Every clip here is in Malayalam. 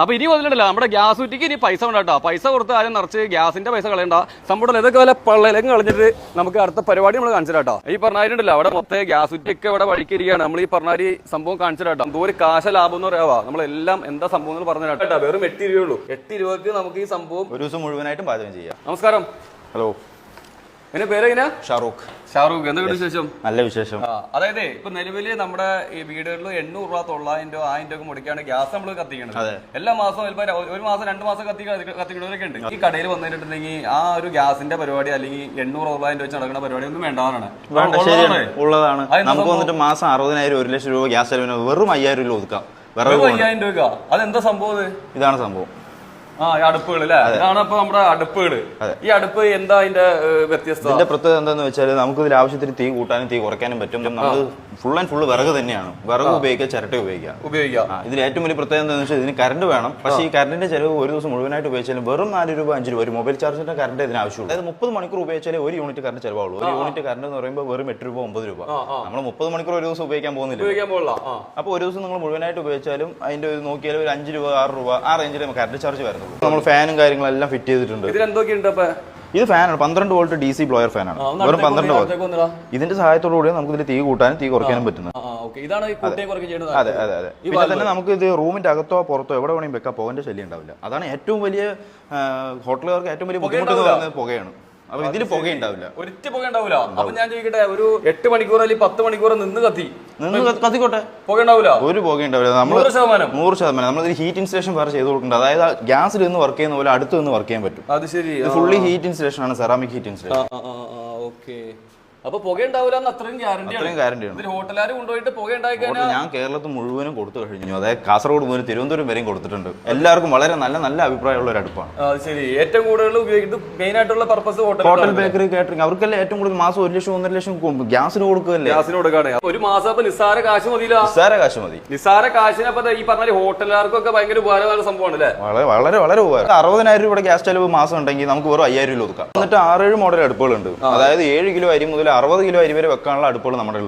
അപ്പൊ ഇനി വന്നിട്ടില്ല നമ്മുടെ ഗ്യാസ് കുറ്റിക്ക് ഇനി പൈസ ഉണ്ടാട്ടോ പൈസ കൊടുത്ത് ആരും നിറച്ച് ഗ്യാസിന്റെ പൈസ കളയണ്ട. സംഭവം ഇതൊക്കെ വല്ല പള്ളയിലേക്ക് കളഞ്ഞിട്ട് നമുക്ക് അടുത്ത പരിപാടി നമ്മൾ കാണിച്ചിട്ടോ ഈ പറഞ്ഞാലുണ്ടല്ലോ അവിടെ മൊത്തം ഗ്യാസ് കുറ്റിയൊക്കെ ഇവിടെ വഴിക്കിരിക്കുകയാണ്. നമ്മൾ ഈ പറഞ്ഞാൽ സംഭവം കാണിച്ചിട്ടോ എന്തോ ഒരു കാശ ലാഭം എന്ന് പറയാവാ? നമ്മളെല്ലാം എന്താ സംഭവം എന്ന് പറഞ്ഞു കേട്ടോ. വെറും എട്ട് രൂപയുള്ളൂ എട്ട് രൂപക്ക് നമുക്ക് ഈ സംഭവം ഒരു ദിവസം മുഴുവനായിട്ടും പാചകം ചെയ്യാം. നമസ്കാരം. ഹലോ. എന്റെ പേരെങ്ങനെയാ ഷാറൂഖ്. ഷാറൂഖ്. എന്തൊക്കെ വിശേഷം? നല്ല വിശേഷം. അതായത് ഇപ്പൊ നിലവിൽ നമ്മുടെ ഈ വീടുകളിൽ എണ്ണൂറ് രൂപ തൊള്ളായിരം രൂപ ആയിരം രൂപ മുടക്കാണ് ഗ്യാസ് നമ്മൾ കത്തിക്കുന്നത് എല്ലാ മാസവും ഒരു- മാസം രണ്ട് മാസം കത്തി കത്തിക്കുന്നവരൊക്കെ ഉണ്ട്. ഈ കടയിൽ വന്നിട്ടുണ്ടെങ്കിൽ ആ ഒരു ഗ്യാസിന്റെ പരിപാടി അല്ലെങ്കിൽ എണ്ണൂറ് തൊള്ളായിരം രൂപ വെച്ച് നടക്കുന്ന പരിപാടി ഒന്നും വേണ്ടതാണ് വേണ്ട ശരിയാണ്. ഉള്ളതാണ്. നമുക്ക് വന്നിട്ട് മാസം അറുപതിനായിരം ഒരു ലക്ഷം രൂപ ഗ്യാസ് ചെലവിന് വെറും അയ്യായിരം രൂപ ഒതുക്കാം. വെറും. അയ്യായിരം രൂപ അതെന്താ സംഭവം ഇതാണ് സംഭവം. അടുപ്പുകൾ അല്ലേ? ഇതാണ് ഇപ്പൊ നമ്മുടെ അടുപ്പുകൾ. ഈ അടുപ്പ് എന്താ അതിന്റെ വ്യത്യസ്ത ഇതിന്റെ പ്രത്യേകത എന്താന്ന് വെച്ചാൽ നമുക്ക് ഇതിൽ ആവശ്യത്തിന് തീ കൂട്ടാനും തീ കുറയ്ക്കാനും പറ്റും. നമുക്ക് ഫുൾ ആൻഡ് ഫുള്ള് വിറക് തന്നെയാണ്. വിറക് ഉപയോഗിക്കുക ചിരട്ട ഉപയോഗിക്കാം ഉപയോഗിക്കാം ഇതിന് ഇതിൽ ഏറ്റവും വലിയ പ്രത്യേകത എന്താണെന്ന് വെച്ചാൽ ഇതിന് കറണ്ട് വേണം. പക്ഷേ ഈ കറണ്ടിന്റെ ചെലവ് ഒരു ദിവസം മുഴുവനായിട്ട് ഉപയോഗിച്ചാലും വെറും നാല് രൂപ അഞ്ച് രൂപ ഒരു മൊബൈൽ ചാർജിന്റെ കറണ്ട് ഇതിന് ആവശ്യമുള്ളൂ. അതായത് മുപ്പത് മണിക്കൂർ ഉപയോഗിച്ചാലേ ഒരു യൂണിറ്റ് കറണ്ട് ചെലവാകുള്ളൂ ഒരു യൂണിറ്റ് കറണ്ട് എന്ന് പറയുമ്പോൾ വെറും എട്ട് രൂപ ഒമ്പത് രൂപ. നമ്മൾ മുപ്പത് മണിക്കൂർ ഒരു ദിവസം ഉപയോഗിക്കാൻ പോകുന്നില്ല. അപ്പോൾ ഒരു ദിവസം നിങ്ങൾ മുഴുവനായിട്ട് ഉപയോഗിച്ചാലും അതിന്റെ ഒരു നോക്കിയാലും ഒരു അഞ്ച് രൂപ ആറ് രൂപ ആ റേഞ്ചിൽ കറണ്ട് ചാർജ് വരുന്നുള്ളൂ. നമ്മൾ ഫാനും കാര്യങ്ങളെല്ലാം ഫിറ്റ് ചെയ്തിട്ടുണ്ട്. ഇതിലെന്തൊക്കെയുണ്ട് അപ്പൊ ഇത് ഫാനാണ് പന്ത്രണ്ട് വോൾട്ട് ഡി സി ബ്ലോയർ ഫാനാണ് വെറും പന്ത്രണ്ട് വോൾട്ട് ഇതിന്റെ സഹായത്തോടു കൂടി നമുക്ക് ഇതിൽ തീ കൂട്ടാനും തീ കുറയ്ക്കാനും പറ്റുന്നത്. അതെ. അതെ അതെ പിന്നെ തന്നെ നമുക്ക് ഇത് റൂമിന്റെ അകത്തോ പുറത്തോ എവിടെ വേണമെങ്കിലും വെക്കാം. പോകേണ്ട ശല്യം ഉണ്ടാവില്ല. അതാണ് ഏറ്റവും വലിയ ഹോട്ടലുകാർക്ക് ഏറ്റവും വലിയ ബുദ്ധിമുട്ട് എന്ന് പറയുന്നത് പുകയാണ്. അപ്പൊ ഇതിൽ പുക ഉണ്ടാവില്ല. ഒരിറ്റ പുക ഉണ്ടാവില്ല. അപ്പൊ ഞാൻ ചോദിക്കട്ടെ ഒരു എട്ട് മണിക്കൂർ അല്ലെങ്കിൽ പത്ത് മണിക്കൂർ നിന്ന് കത്തി? നിന്ന് കത്തിക്കോട്ടെ. പുക ഉണ്ടാവില്ല? ഒരു പുക ഉണ്ടാവില്ല. നമ്മൾ ശതമാനം. നൂറ് ശതമാനം. നമ്മൾ ഹീറ്റ് ഇൻസ്റ്റേഷൻ വേറെ ചെയ്ത് കൊടുക്കേണ്ടത് അതായത് ഗ്യാസിൽ നിന്ന് വർക്ക് ചെയ്യുന്ന പോലെ അടുത്ത് നിന്ന് വർക്ക് ചെയ്യാൻ പറ്റും. അത് ശരി. ഫുള്ളി ഹീറ്റ് ഇൻസ്റ്റലേഷൻ ആണ് സെറാമിക് ഹീറ്റ് ഇൻസ്റ്റലേഷൻ ഓക്കെ. അപ്പൊ പുക ഉണ്ടാവില്ല എന്ന് അത്രയും ഗ്യാരണ്ടി ആണ്. അത്രയും ഗ്യാരണ്ടി ആണ്. ഇതിൽ ഹോട്ടലുകാർ കൊണ്ടുപോയിട്ട് പുക ഉണ്ടായി കഴിഞ്ഞാൽ ഞാൻ കേരളത്തിൽ മുഴുവനും കൊടുത്തു കഴിഞ്ഞു. അതായത് കാസർഗോഡ് മുതൽ തിരുവനന്തപുരം വരെയും കൊടുത്തിട്ടുണ്ട്. എല്ലാവർക്കും വളരെ നല്ല നല്ല അഭിപ്രായമുള്ള ഒരു അടുപ്പാണ്. ശരി. ഏറ്റവും കൂടുതൽ ഉപയോഗിക്കുന്നത് മെയിൻ ആയിട്ടുള്ള purpose hotel hotel bakery catering അവർക്കല്ലേ ഏറ്റവും കൂടുതൽ മാസം ഒരു ലക്ഷം ഒന്നര ലക്ഷം ഗ്യാസിന് കൊടുക്കുകയല്ലേ? ഗ്യാസിന് കൊടുക്കാണ് ഒരു മാസം അപ്പൊ നിസ്സാര കാശ് മതിയില്ല? നിസ്സാര കാശ് മതി. നിസ്സാര കാശിന് അപ്പൊ ഈ പറഞ്ഞ ഹോട്ടലുകാർക്കൊക്കെ ഭയങ്കര ഉപകാരമായ സംഭവമാണ് അല്ലേ? വളരെ വളരെ വളരെ ഉപകാരം. അറുപതിനായിരം രൂപയുടെ ഗ്യാസ് ചെലവ് മാസം ഉണ്ടെങ്കിൽ നമുക്ക് വെറും അയ്യായിരം രൂപ ഒതുക്കാം. എന്നിട്ട് ആറേഴ് മോഡൽ അടുപ്പുകളുണ്ട്. അതായത് ഏഴ് കിലോ അരി മുതൽ അറുപത് കിലോ അരി വരെ വെക്കാനുള്ള അടുപ്പുകൾ നമ്മുടെ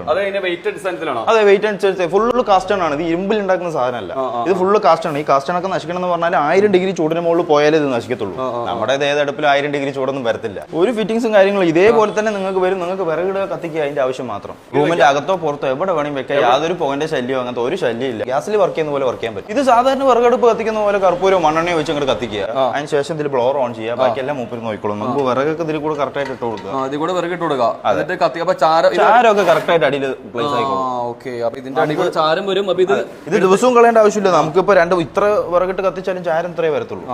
അത് വെയിറ്റ് അനുസരിച്ച് ഫുള്ള് കാസ്റ്റൺ ആണ്. ഇത് ഇരുമ്പിൽ ഉണ്ടാക്കുന്ന സാധനമല്ല. ഇത് ഫുള്ള് കാസ്റ്റ് ആണ്. ഈ കാസ്റ്റൺ ഒക്കെ നശിക്കണം എന്ന് പറഞ്ഞാൽ ആയിരം ഡിഗ്രി ചൂടിന് മുകളിൽ പോയാലേ ഇത് നശിക്കത്തുള്ളൂ. നമ്മുടെ ഏത് അടുപ്പിൽ ആയിരം ഡിഗ്രി ചൂടൊന്നും വരത്തില്ല. ഒരു ഫിറ്റിംഗ്സും കാര്യങ്ങളും ഇതേപോലെ തന്നെ നിങ്ങൾക്ക് വരും. നിങ്ങൾക്ക് വിറകിടുക കത്തിക്കുക അതിന്റെ ആവശ്യം മാത്രം. റൂമിന്റെ അകത്തോ പുറത്തോ എവിടെ വേണമെങ്കിൽ വെക്കാം. യാതൊരു പുകന്റെ ശല്യമോ അങ്ങനത്തെ ഒരു ശല്യം ഇല്ല. ഗ്യാസിൽ വർക്ക് ചെയ്യുന്ന പോലെ വർക്ക് ചെയ്യാൻ പറ്റും. ഇത് സാധാരണ വിറകടുപ്പ് കത്തിക്കുന്ന പോലെ കർപ്പൂരോ മണ്ണെണ്ണയോ വെച്ച് അങ്ങോട്ട് കത്തിക്കുക. അതിന് ശേഷം ഇതിൽ ബ്ലോർ ഓൺ ചെയ്യുക. ബാക്കി എല്ലാം മൂപ്പര് നോക്കിക്കോളും നമുക്ക് വിറകൊക്കെ ഇതിൽ കൂടെ കറക്റ്റ് ആയിട്ട് ഇട്ട് കൊടുക്കുക. അതിൽ കൂടെ വിറകിട്ട് കൊടുക്കാം എന്നിട്ട് കത്തി. അപ്പൊ ചാര ഇത് ചാരമൊക്കെ കറക്റ്റ് ആയിട്ട് അടിയിൽ പ്ലേസ് ആയിക്കോളും ആ ഓക്കെ. അപ്പൊ ഇതിന്റെ അടി കൂടെ ചാരം വരും. അപ്പൊ ഇത് ഇത് ദിവസവും കളയേണ്ട ആവശ്യമില്ല. നമുക്കിപ്പോ രണ്ട് ഇത്ര വിറകിട്ട് കത്തിച്ചാലും ചാരം ഇത്രേ വരത്തുള്ളൂ.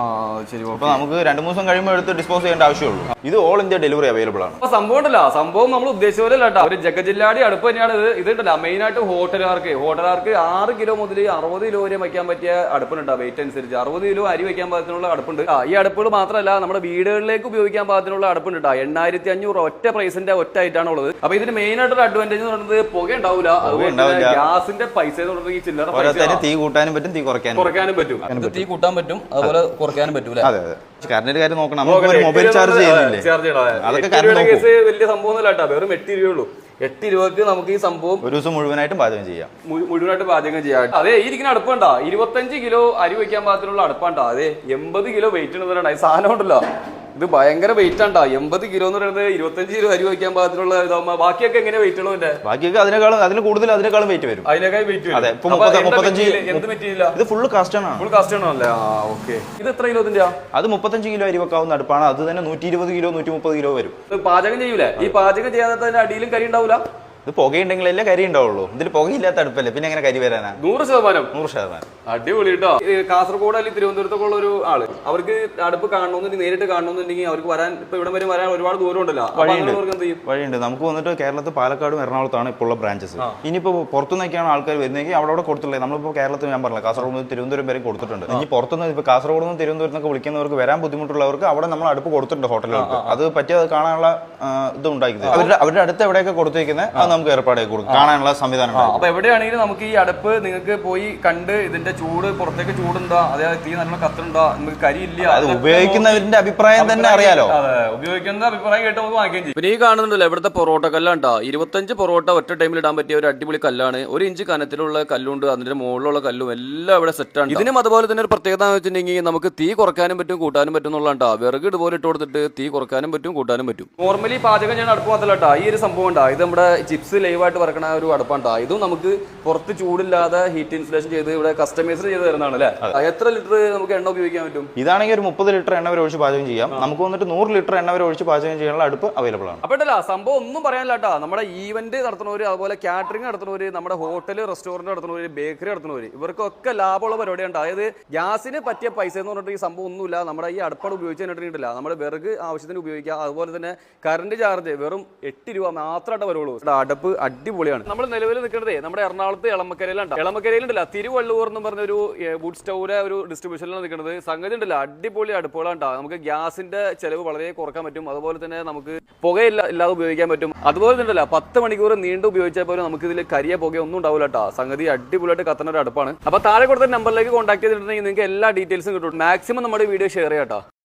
ശരി അപ്പൊ നമുക്ക് രണ്ട് മൂന്ന് ദിവസം കഴിയുമ്പോൾ എടുത്ത് ഡിസ്പോസ് ചെയ്യേണ്ട ആവശ്യമുള്ളൂ. ഇത് ഓൾ ഇന്ത്യ ഡെലിവറി അവൈലബിൾ ആണ്. അപ്പൊ സംഭവം ഉണ്ടല്ലോ. സംഭവം നമ്മൾ ഉദ്ദേശിച്ച പോലെ അല്ല ഒരു ജഗജില്ലാടി അടുപ്പ് തന്നെയാണ് ഇത്. ഇത് ഉണ്ടല്ലോ. മെയിൻ ആയിട്ട് ഹോട്ടലുകാർക്ക്. ഹോട്ടലുകാർക്ക് ആറ് കിലോ മുതൽ അറുപത് കിലോ വരെ വയ്ക്കാൻ പറ്റിയ അടുപ്പുണ്ട് വെയിറ്റ് അനുസരിച്ച്. അറുപത് കിലോ അരി വയ്ക്കാൻ പാകത്തിനുള്ള അടുപ്പുണ്ട്. ഈ അടുപ്പുകൾ മാത്രമല്ല നമ്മുടെ വീടുകളിലേക്ക് ഉപയോഗിക്കാൻ പാകത്തിനുള്ള അടുപ്പുണ്ട് എണ്ണായിരത്തി അഞ്ഞൂറ് ഒറ്റ പ്രൈസിന്റെ ഒറ്റ ആയിട്ടാണ് ഉള്ളത്. അപ്പൊ ഇതിന് മെയിൻ ആയിട്ട് ഒരു അഡ്വാന്റേജ് എന്ന് പറയുന്നത് പുക ഉണ്ടാവില്ല അതുപോലെ ഗ്യാസിന്റെ പൈസ എന്ന് പറയുന്നത് ഈ ചില്ലറ പൈസ തീ കൂട്ടാനും പറ്റും തീ കുറയ്ക്കാനും പറ്റും. കുറയ്ക്കാനും പറ്റും. തീ കൂട്ടാൻ പറ്റും അതുപോലെ കുറയ്ക്കാനും പറ്റൂല? കറണ്ടിന്റെ കാര്യം നോക്കണം. മൊബൈൽ ചാർജ് ചെയ്യുന്നില്ലേ? കേസ് വലിയ സംഭവം ഒന്നുമല്ല കേട്ടോ. വെറും എട്ട് രൂപയുള്ളൂ എട്ട് രൂപക്ക് നമുക്ക് ഈ സംഭവം ഒരു ദിവസം മുഴുവനായിട്ടും പാചകം ചെയ്യാം. മു- മുഴുവനായിട്ട് പാചകം ചെയ്യാം. അതെ ഈ ഇരിക്കുന്ന അടുപ്പണ്ടാ ഇരുപത്തഞ്ച് കിലോ അരി വയ്ക്കാൻ പാകത്തിനുള്ള അടുപ്പാണ്ടാ അതെ എൺപത് കിലോ വെയിറ്റ് ഉണ്ടെന്ന് ഈ സാധനം ഉണ്ടല്ലോ. ഇത് ഭയങ്കര വെയിറ്റ് ആണ്ടാ. എൺപത് കിലോ എന്ന് പറയുന്നത് ഇരുപത്തഞ്ച് കിലോ അരി വയ്ക്കാൻ പാകത്തിലുള്ള ഇതാവുമ്പോ ബാക്കിയൊക്കെ എങ്ങനെ വെയിറ്റ് ഉള്ളതിന്റെ ബാക്കിയൊക്കെ അതിനേക്കാളും അതിന് കൂടുതൽ അതിനേക്കാളും വെയിറ്റ് വരും. അതിനേക്കാൾ വെയിറ്റ് അതെ, ഇപ്പൊ മുപ്പത്തി- മുപ്പത്തഞ്ച് എന്ത് മെറ്റീരിയൽ ഇത് ഫുള്ള് കാസ്റ്റൺ ആണ്. ഫുൾ കാസ്റ്റ് അല്ലേ ആ ഓക്കെ ഇത് എത്ര കിലോ ഇതിന്റെ അത് മുപ്പത്തഞ്ച് കിലോ അരി വെക്കാവുന്ന അടുപ്പാണ്. അത് തന്നെ നൂറ്റി ഇരുപത് കിലോ നൂറ്റി മുപ്പത് കിലോ വരും. പാചകം ചെയ്യൂലേ? ഈ പാചകം ചെയ്യാതെ തന്നെ അടിയിലും കരി ഉണ്ടാവില്ല ഇത് പുകയുണ്ടെങ്കിലല്ലേ കരി ഉണ്ടാവുള്ളൂ. ഇതിൽ പുകയില്ലാത്ത അടുപ്പല്ലേ പിന്നെ എങ്ങനെ കരി വരാനാ? നൂറ് ശതമാനം. നൂറ് ശതമാനം. അടിപൊളി കേട്ടോ ഈ കാസർഗോഡ് അല്ലെങ്കിൽ തിരുവനന്തപുരത്തൊക്കെ ഉള്ള ഒരു ആൾ അവർക്ക് അടുപ്പ് കാണണമെന്നുണ്ടെങ്കിൽ നേരിട്ട് കാണണമെന്നുണ്ടെങ്കിൽ അവർക്ക് വരാൻ ഇപ്പൊ ഇവിടെ വരെ വരാൻ ഒരുപാട് ദൂരം ഉണ്ടല്ലോ. അപ്പൊ അങ്ങനെയുള്ളവർക്ക് എന്ത് ചെയ്യും? വഴിയുണ്ട്. നമുക്ക് വന്നിട്ട് കേരളത്തിൽ പാലക്കാടും എറണാകുളത്താണ് ഇപ്പോൾ ഉള്ള ബ്രാഞ്ചസ് ഇനിയിപ്പോൾ പുറത്തുനിന്നൊക്കെയാണ് ആൾക്കാർ വരുന്നതെങ്കിൽ അവിടെ അവിടെ കൊടുത്തില്ലേ നമ്മളിപ്പോൾ കേരളത്തിൽ ഞാൻ പറഞ്ഞില്ല കാസർഗോഡ് മുതൽ തിരുവനന്തപുരം വരെ കൊടുത്തിട്ടുണ്ട്. ഇനി പുറത്തുനിന്ന് ഇപ്പോൾ കാസർഗോഡ് നിന്ന് തിരുവനന്തപുരം നിന്നൊക്കെ വിളിക്കുന്നവർക്ക് വരാൻ ബുദ്ധിമുട്ടുള്ളവർക്ക് അവിടെ നമ്മൾ അടുപ്പ് കൊടുത്തിട്ടുണ്ട് ഹോട്ടലുകൾക്ക്. അത് പറ്റിയത് കാണാനുള്ള ഇത് ഉണ്ടാക്കി അവരുടെ അവരുടെ അടുത്ത് എവിടെയൊക്കെ കൊടുത്തിരിക്കുന്നത് അത് നമുക്ക് ഏർപ്പാടാക്കി കൊടുക്കും. കാണാനുള്ള സംവിധാനം അപ്പൊ എവിടെയാണെങ്കിലും നമുക്ക് ഈ അടുപ്പ് നിങ്ങൾക്ക് പോയി കണ്ട് ഇതിന്റെ ചൂട് പുറത്തേക്ക് ചൂടുണ്ടോ? അതായത് തീ നല്ല കത്തുണ്ടോ നമുക്ക് കരിയില്ല. അത് ഉപയോഗിക്കുന്നവരുടെ അഭിപ്രായം തന്നെ അറിയാലോ. അതെ ഉപയോഗിക്കുന്ന അഭിപ്രായം കേട്ട് നമുക്ക് വാങ്ങിക്കുകയും ചെയ്യും. പിന്നെ ഈ കാണുന്നുണ്ടല്ലോ ഇവിടുത്തെ പൊറോട്ട കല്ലാണ്ടാ. ഇരുപത്തഞ്ച് പൊറോട്ട ഒറ്റ ടൈമിൽ ഇടാൻ പറ്റിയ ഒരു അടിപൊളി കല്ലാണ്. ഒരു ഇഞ്ച് കനത്തിലുള്ള കല്ലുണ്ട് അതിന്റെ മുകളിലുള്ള കല്ലും എല്ലാം ഇവിടെ സെറ്റ് ആണ് ഇതിനും അതുപോലെ തന്നെ ഒരു പ്രത്യേകത എന്ന് വെച്ചിട്ടുണ്ടെങ്കിൽ നമുക്ക് തീ കുറക്കാനും പറ്റും കൂട്ടാനും പറ്റും എന്നുള്ളതാ വിറക് ഇതുപോലെ ഇട്ട് കൊടുത്തിട്ട് തീ കുറക്കാനും പറ്റും കൂട്ടാനും പറ്റും. നോർമലി പാചകം ഞാൻ അടുപ്പ് മാത്രമല്ല ഈ ഒരു സംഭവം ഉണ്ടാ. ഇത് നമ്മുടെ ചിപ്സ് ലൈവായിട്ട് വറക്കണ ഒരു അടുപ്പാണ് ഇതും നമുക്ക് പുറത്ത് ചൂടില്ലാതെ ഹീറ്റ് ഇൻസുലേഷൻ ചെയ്ത് ഇവിടെ കസ്റ്റമൈസ് ചെയ്ത് തരുന്നതാണ് അല്ലേ? എത്ര ലിറ്റർ നമുക്ക് എണ്ണ ഉപയോഗിക്കാൻ പറ്റും? ഇതാണെങ്കിൽ ഒരു മുപ്പത് ലിറ്റർ എണ്ണ വരെ ഒഴിച്ച് പാചകം ചെയ്യാം. നമുക്ക് വന്നിട്ട് നൂറ് ലിറ്റർ എണ്ണ വരെ ഒഴിച്ച് പാചകം ചെയ്യാനുള്ള അടുപ്പ് അവൈലബിൾ ആണ്. അപ്പൊ അല്ല സംഭവം ഒന്നും പറയാനില്ല കേട്ടോ നമ്മുടെ ഈവന്റ് നടത്തുന്നവര് അതുപോലെ കാറ്ററിംഗ് നടത്തുന്നവര് നമ്മുടെ ഹോട്ടൽ റെസ്റ്റോറന്റ് നടത്തുന്നവര് ബേക്കറി നടത്തുന്നവര് ഇവർക്കൊക്കെ ലാഭമുള്ള പരിപാടിയാണ് അതായത് ഗ്യാസിന് പറ്റിയ പൈസ എന്ന് പറഞ്ഞിട്ട് ഈ സംഭവം ഒന്നുമില്ല. നമ്മുടെ ഈ അടുപ്പാട് ഉപയോഗിച്ച് കഴിഞ്ഞിട്ടില്ല. നമ്മുടെ വിറക് ആവശ്യത്തിന് ഉപയോഗിക്കാം. അതുപോലെ തന്നെ കറണ്ട് ചാർജ് വെറും എട്ട് രൂപ മാത്രമായിട്ട് വരുള്ളൂ. അടുപ്പ് അടിപൊളിയാണ്. നമ്മൾ നിലവിൽ നിൽക്കുന്നത് നമ്മുടെ എറണാകുളത്ത് എളമക്കരയിലാണ് എളമക്കരയിലുണ്ടല്ല തിരുവള്ളൂർ എന്ന് പറഞ്ഞ ഒരു വുഡ് സ്റ്റൗവിലെ ഒരു ഡിസ്ട്രിബ്യൂഷനിലാണ് നിൽക്കുന്നത്. സംഗതി ഉണ്ടല്ലോ അടിപൊളി അടുപ്പുകളാണ്. നമുക്ക് ഗ്യാസിന്റെ ചെലവ് വളരെ കുറയ്ക്കാൻ പറ്റും. അതുപോലെ തന്നെ നമുക്ക് പുകയില്ല ഇല്ലാതെ ഉപയോഗിക്കാൻ പറ്റും. അതുപോലെ തന്നെ പത്ത് മണിക്കൂർ നീണ്ടു ഉപയോഗിച്ചാൽ പോലും നമുക്ക് ഇതിൽ കരിയ പുക ഒന്നും ഉണ്ടാവില്ല കേട്ടോ. സംഗതി അടിപൊളിയായിട്ട് കത്തുന്ന ഒരു അടുപ്പാണ്. അപ്പൊ താഴെ കൊടുത്ത നമ്പറിലേക്ക് കോൺടാക്ട് ചെയ്തിട്ടുണ്ടെങ്കിൽ നിങ്ങൾക്ക് എല്ലാ ഡീറ്റെയിൽസും കിട്ടും. മാക്സിമം നമ്മുടെ വീഡിയോ ഷെയർ ചെയ്യാം.